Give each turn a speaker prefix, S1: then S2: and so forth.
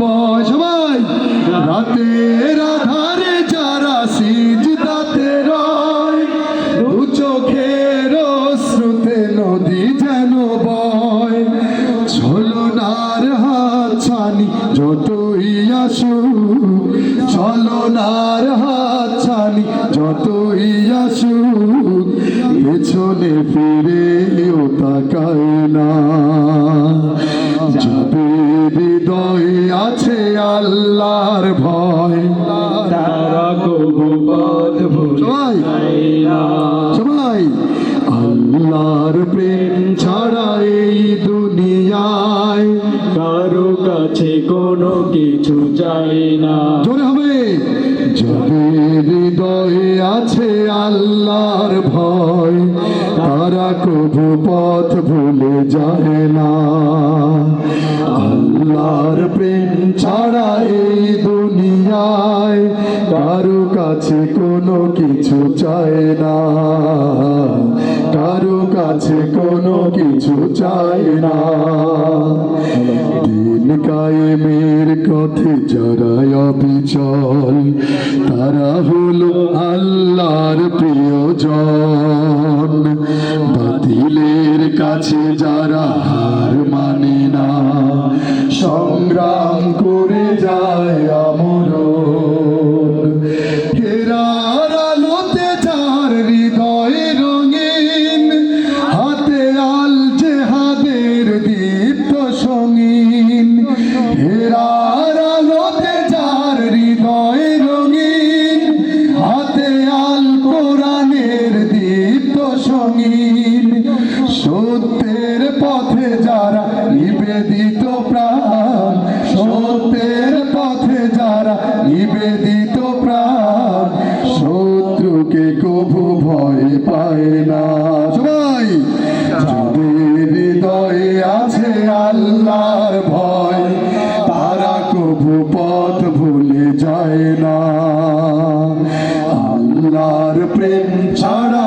S1: বয় সবাই শ্রুতে নদী যেন বয়। ছলনার হাত ছানি যতই আসুক, ছলনার হাত ছানি যতই আসুক, পেছনে ফিরেও হৃদয়ে আছে আল্লাহর ভয়।
S2: তারা কবু পথ
S1: সবাই
S2: না
S1: সবাই। আল্লাহর প্রেম ছাড়া এই দুনিয়ায়
S2: কারও কাছে কোনো কিছু চাই না।
S1: পথ ভুলে যায় না। আল্লাহর প্রেম ছাড়া এই দুনিয়ায় কারও কাছে কোনো কিছু চায় না। কারও কাছে কোনো কিছু চায় না। দিন কায়েমের পথে যারা অবিচল, তারা হলো আল্লাহর প্রিয়জন কাছে যারা হার মানে না, সংগ্রাম করে যায় আমরণ। ফেরার আলোতে হৃদয় রঙিন, হাতে দীপ্ত হেরার হৃদয় রঙিন, হাতে দীপ্ত যারা নিবেদিত প্রাণ, সত্যের পথে যারা নিবেদিত প্রাণ, শত্রুকে কভু ভয় পায় না। সবাই, যাদের হৃদয়ে আছে আল্লাহর ভয়, তারা কভু পথ ভুলে যায় না। আল্লাহর প্রেম ছাড়া